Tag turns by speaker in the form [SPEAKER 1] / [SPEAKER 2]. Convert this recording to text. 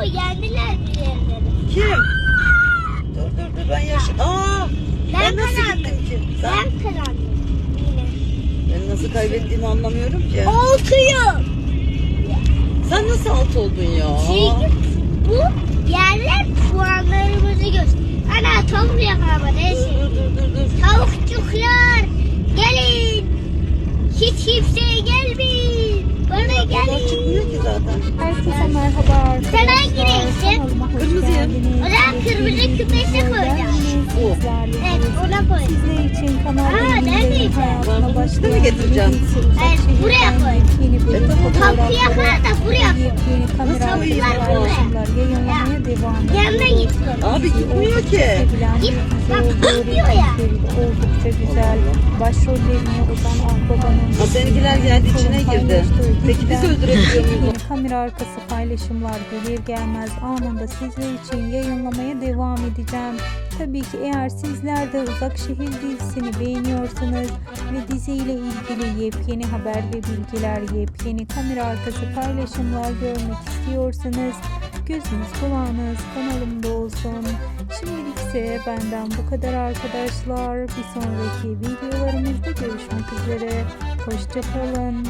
[SPEAKER 1] Oo yendiler birileri.
[SPEAKER 2] Kim? Dur dur dur ben yaş... Aa! Ben,
[SPEAKER 1] Ben
[SPEAKER 2] nasıl gittim ki? Sen,
[SPEAKER 1] Ben kazandım. Yine.
[SPEAKER 2] ben nasıl kaybettiğimi anlamıyorum ki.
[SPEAKER 1] Oltuyu.
[SPEAKER 2] Sen nasıl alt oldun ya?
[SPEAKER 1] Çünkü bu yerler puanlarımızı gösteriyor. Ana tavuk neyse.
[SPEAKER 2] dur dur dur. dur.
[SPEAKER 1] Tavukçuklar gelin.
[SPEAKER 2] Çıkmıyor ki zaten.
[SPEAKER 3] Herkese merhaba arkadaşlar.
[SPEAKER 1] Sen hangi
[SPEAKER 3] hoş
[SPEAKER 2] Kırmızıyım.
[SPEAKER 1] O zaman kırmızı kümese koyacağım.
[SPEAKER 2] Bu.
[SPEAKER 1] Evet ona koy.
[SPEAKER 3] Sizler için
[SPEAKER 1] Aa,
[SPEAKER 3] kanal
[SPEAKER 1] neredeydi?
[SPEAKER 3] hayatına
[SPEAKER 2] Ben bunu
[SPEAKER 3] başlayan
[SPEAKER 2] mi getireceğim?
[SPEAKER 3] yeni
[SPEAKER 1] Evet, buraya koy.
[SPEAKER 3] Yepyeni bölüm
[SPEAKER 2] E, tamam.
[SPEAKER 1] Kapıya kadar da buraya koy.
[SPEAKER 3] Yepyeni kamera
[SPEAKER 2] Nasıl koyayım
[SPEAKER 3] arkası
[SPEAKER 2] ben?
[SPEAKER 3] paylaşımlar yayınlamaya devam.
[SPEAKER 1] Yanına git.
[SPEAKER 2] Abi gitmiyor ki.
[SPEAKER 1] Git, bak,
[SPEAKER 3] olduğu
[SPEAKER 1] bakmıyor ya.
[SPEAKER 3] oldukça güzel. Başrollerini Ozan Akbaba'nın
[SPEAKER 2] Ha, seninkiler geldi içine girdi. Peki biz öldürebiliyor muyuz?
[SPEAKER 3] Yeni kamera arkası paylaşımlar gelir gelmez anında sizler için yayınlamaya devam edeceğim. Tabii ki eğer sizler de Uzak Şehir dizisini beğeniyorsanız ve diziyle ilgili yepyeni haber ve bilgiler, yepyeni kamera arkası paylaşımlar görmek istiyorsanız gözünüz kulağınız kanalımda olsun. Şimdilik ise benden bu kadar arkadaşlar. Bir sonraki videolarımızda görüşmek üzere. Hoşçakalın.